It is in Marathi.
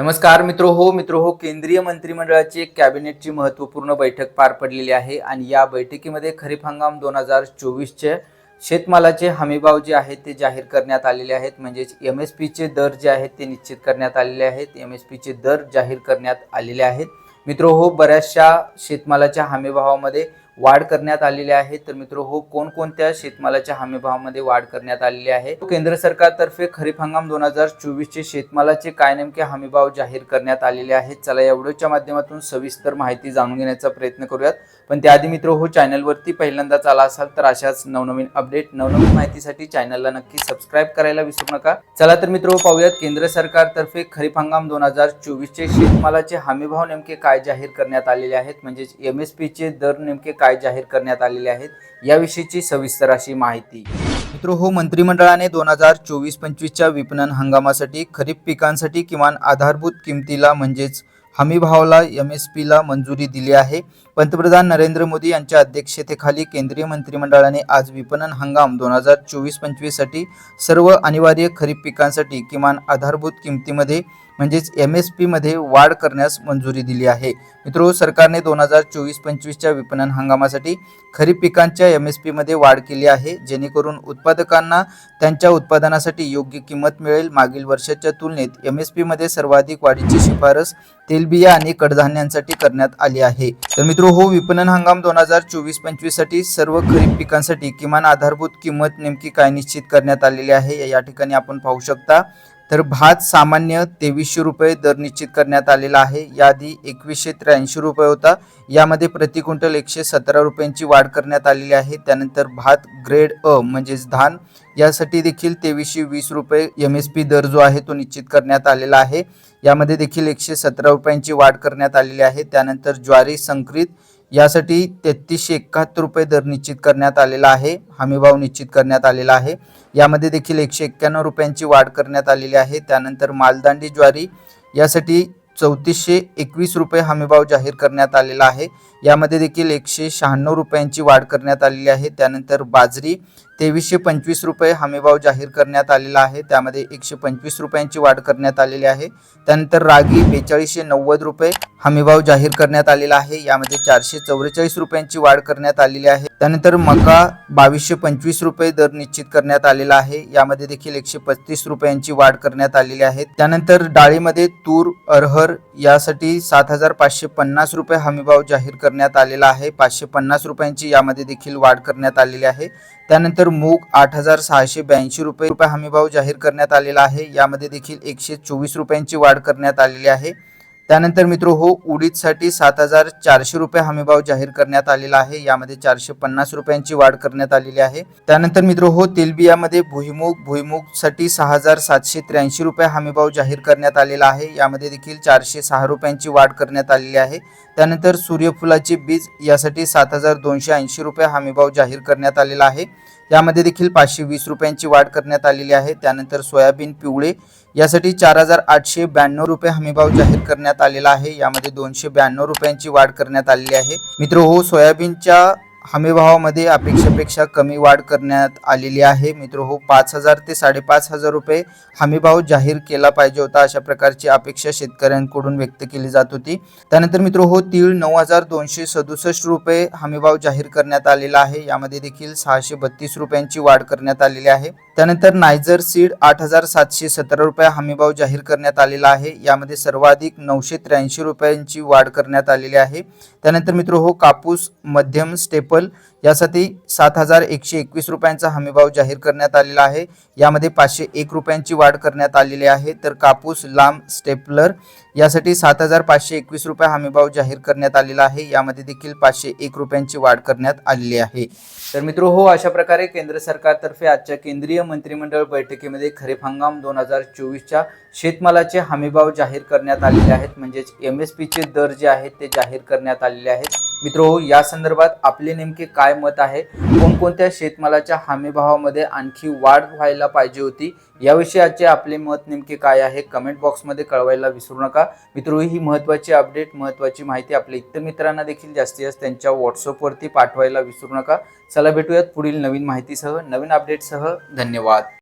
नमस्कार मित्र हो मित्र हो केंद्रीय मंत्रिमंडळाची एक कॅबिनेटची महत्त्वपूर्ण बैठक पार पडलेली आहे आणि या बैठकीमध्ये खरीप हंगाम दोन हजार चोवीसचे शेतमालाचे हमीभाव जे आहेत ते जाहीर करण्यात आलेले आहेत. म्हणजेच एम एस पीचे दर जे आहेत ते निश्चित करण्यात आलेले आहेत. एम एस पीचे दर जाहीर करण्यात आलेले आहेत. मित्र हो बऱ्याचशा शेतमालाच्या हमीभावामध्ये वाढ करण्यात आलेली आहे. तर मित्र हो कोणकोणत्या शेतमालाच्या हमीभावामध्ये वाढ करण्यात आलेली आहे? केंद्र सरकारतर्फे खरीप हंगाम दोन हजार चोवीसचे शेतमालाचे काय नेमके हमीभाव जाहीर करण्यात आलेले आहेत? चला या व्हिडिओच्या माध्यमातून सविस्तर माहिती जाणून घेण्याचा प्रयत्न करूयात. पण त्याआधी मित्र हो चॅनलवरती पहिल्यांदाच आला असाल तर अशाच नवनवीन अपडेट नवनवीन माहितीसाठी चॅनलला नक्की सबस्क्राईब करायला विसरू नका. चला तर मित्र हो, पाहूयात केंद्र सरकारतर्फे खरीप हंगाम दोन हजार चोवीसचे शेतमालाचे हमीभाव नेमके काय जाहीर करण्यात आलेले आहेत? म्हणजेच एम एस पीचे दर नेमके काय जाहीर करण्यात आलेले आहेत? याविषयीची सविस्तर अशी माहिती. मित्र हो मंत्रिमंडळाने दोन हजार चोवीस पंचवीसच्या विपणन हंगामासाठी खरीप पिकांसाठी किमान आधारभूत किमतीला म्हणजेच हमीभावाला एम एस पीला मंजुरी दिली आहे. पंतप्रधान नरेंद्र मोदी यांच्या अध्यक्षतेखाली केंद्रीय मंत्रिमंडळाने आज विपणन हंगाम दोन हजार चोवीस पंचवीससाठी सर्व अनिवार्य खरीप पिकांसाठी किमान आधारभूत किमतीमध्ये म्हणजेच एम एस पीमध्ये वाढ करण्यास मंजुरी दिली आहे. मित्रो सरकारने दोन हजार चोवीस पंचवीसच्या विपणन हंगामासाठी खरीप पिकांच्या एम एस पीमध्ये वाढ केली आहे जेणेकरून उत्पादकांना त्यांच्या उत्पादनासाठी योग्य किंमत मिळेल. मागील वर्षाच्या तुलनेत एम एस पीमध्ये सर्वाधिक वाढीची शिफारस तेलबिया आणि कडधान्यांसाठी करण्यात आली आहे. तर मित्र हो विपणन हंगाम दोन हजार चोवीस पंचवीससाठी सर्व खरीप पिकांसाठी किमान आधारभूत किंमत नेमकी काय निश्चित करण्यात आलेली आहे या ठिकाणी आपण पाहू शकता. तर भात सामान्य तेवीसशे रुपये दर निश्चित करण्यात आलेला आहे. याआधी एकवीसशे त्र्याऐंशी रुपये होता. यामध्ये प्रति क्विंटल एकशे सतरा रुपयांची वाढ करण्यात आलेली आहे. त्यानंतर भात ग्रेड अ म्हणजेच धान यासाठी देखील तेवीसशे वीस रुपये एम एस पी दर जो आहे तो निश्चित करण्यात आलेला आहे. यामध्ये देखील एकशे सतरा रुपयांची वाढ करण्यात आलेली आहे. त्यानंतर ज्वारी संकरित यासाठी तेहतीसशे एकाहत्तर रुपये दर निश्चित करण्यात आलेला आहे. हमीभाव निश्चित करण्यात आलेला आहे. यामध्ये देखील एकशे एक्क्याण्णव रुपयांची वाढ करण्यात आलेली आहे. त्यानंतर मालदांडी ज्वारी यासाठी चौतीसशे एकवीस रुपये हमीभाव जाहीर करण्यात आलेला आहे. यामध्ये देखील एकशे शहाण्णव रुपयांची वाढ करण्यात आलेली आहे. त्यानंतर बाजरी तेवीसशे पंचवीस रुपये हमीभाव जाहीर करण्यात आलेला आहे. त्यामध्ये एकशे पंचवीस रुपयांची वाढ करण्यात आलेली आहे. त्यानंतर रागी बेचाळीसशे नव्वद रुपये हमीभाव जाहीर करण्यात आलेला आहे. यामध्ये चारशे चौवेचाळीस रुपयांची वाढ करण्यात आलेली आहे. त्यानंतर मका बावीसशे पंचवीस रुपये दर निश्चित करण्यात आलेला आहे. यामध्ये देखील एकशे पस्तीस रुपयांची वाढ करण्यात आलेली आहे. त्यानंतर डाळीमध्ये तूर अरहर यासाठी सात हजार पाचशे पन्नास रुपये हमीभाव जाहीर करण्यात आलेला आहे. पाचशे पन्नास रुपयांची यामध्ये देखील वाढ करण्यात आलेली आहे. त्यानंतर मूग आठ हजार सहाशे ब्याऐंशी रुपये रुपये हमीभाव जाहीर करण्यात आलेला आहे. यामध्ये देखील एकशे चोवीस रुपयांची वाढ करण्यात आलेली आहे. त्यानंतर मित्र हो उडीदसाठी सात हजार चारशे रुपये हमीभाव जाहीर करण्यात आलेला आहे. यामध्ये चारशे पन्नास रुपयांची वाढ करण्यात आलेली आहे. त्यानंतर मित्र हो तेलबियामध्ये भुईमुग भुईमुगसाठी सहा हजार सातशे त्र्याऐंशी रुपये हमीभाव जाहीर करण्यात आलेला आहे. यामध्ये देखील चारशे सहा रुपयांची वाढ करण्यात आलेली आहे. त्यानंतर सूर्यफुलाचे बीज यासाठी सात हजार दोनशे ऐंशी रुपये हमीभाव जाहीर करण्यात आलेला आहे. यामध्ये देखील पाचशे वीस रुपयांची वाढ करण्यात आलेली आहे. त्यानंतर सोयाबीन पिवळे यासाठी चार हजार आठशे ब्याण्णव रुपये हमीभाव जाहीर करण्यात आलेला आहे. यामध्ये दोनशे ब्याण्णव रुपयांची वाढ करण्यात आलेली आहे. मित्र हो सोयाबीनच्या हमीभावामध्ये अपेक्षेपेक्षा कमी वाढ करण्यात आलेली आहे. मित्र हो पाच हजार ते साडेपाच हजार रुपये हमीभाव जाहीर केला पाहिजे होता अशा प्रकारची अपेक्षा शेतकऱ्यांकडून व्यक्त केली जात होती. त्यानंतर मित्र हो तीळ नऊ हजार दोनशे सदुसष्ट रुपये हमीभाव जाहीर करण्यात आलेला आहे. यामध्ये देखील सहाशे बत्तीस रुपयांची वाढ करण्यात आलेली आहे. त्यानंतर नायजर सीड आठ हजार सातशे सतरा रुपये हमीभाव जाहीर करण्यात आलेला आहे. यामध्ये सर्वाधिक नऊशे त्र्याऐंशी रुपयांची वाढ करण्यात आलेली आहे. त्यानंतर मित्र हो कापूस मध्यम स्टेपल यासाठी सात हजार एकशे एकवीस रुपयांचा हमीभाव जाहीर करण्यात आलेला आहे. यामध्ये पाचशे एक रुपयांची वाढ करण्यात आलेली आहे. तर कापूस लांब स्टेपलर यासाठी सात हजार पाचशे एकवीस रुपये हमीभाव जाहीर करण्यात आलेला आहे. यामध्ये देखील पाचशे एक रुपयांची वाढ करण्यात आलेली आहे. तर मित्र हो अशा प्रकारे केंद्र सरकारतर्फे आजच्या केंद्रीय मंत्रिमंडळ बैठकीमध्ये खरीप हंगाम दोन हजार चोवीसच्या शेतमालाचे हमीभाव जाहीर करण्यात आलेले आहेत. म्हणजेच एम एस पीचे दर जे आहेत ते जाहीर करण्यात आलेले आहेत. मित्र या संदर्भात आपले नेमके काय मत आहे? कोणकोणत्या शेतमालाच्या हमीभावामध्ये आणखी वाढ व्हायला पाहिजे होती? याविषयीचे आपले मत नेमके काय आहे? कमेंट बॉक्समध्ये कळवायला विसरू नका. मित्र ही महत्त्वाची अपडेट महत्त्वाची माहिती आपल्या इतर मित्रांना देखील जास्तीत जास्त त्यांच्या व्हॉट्सअपवरती पाठवायला विसरू नका. चला भेटूयात पुढील नवीन माहितीसह नवीन अपडेटसह धन्यवाद.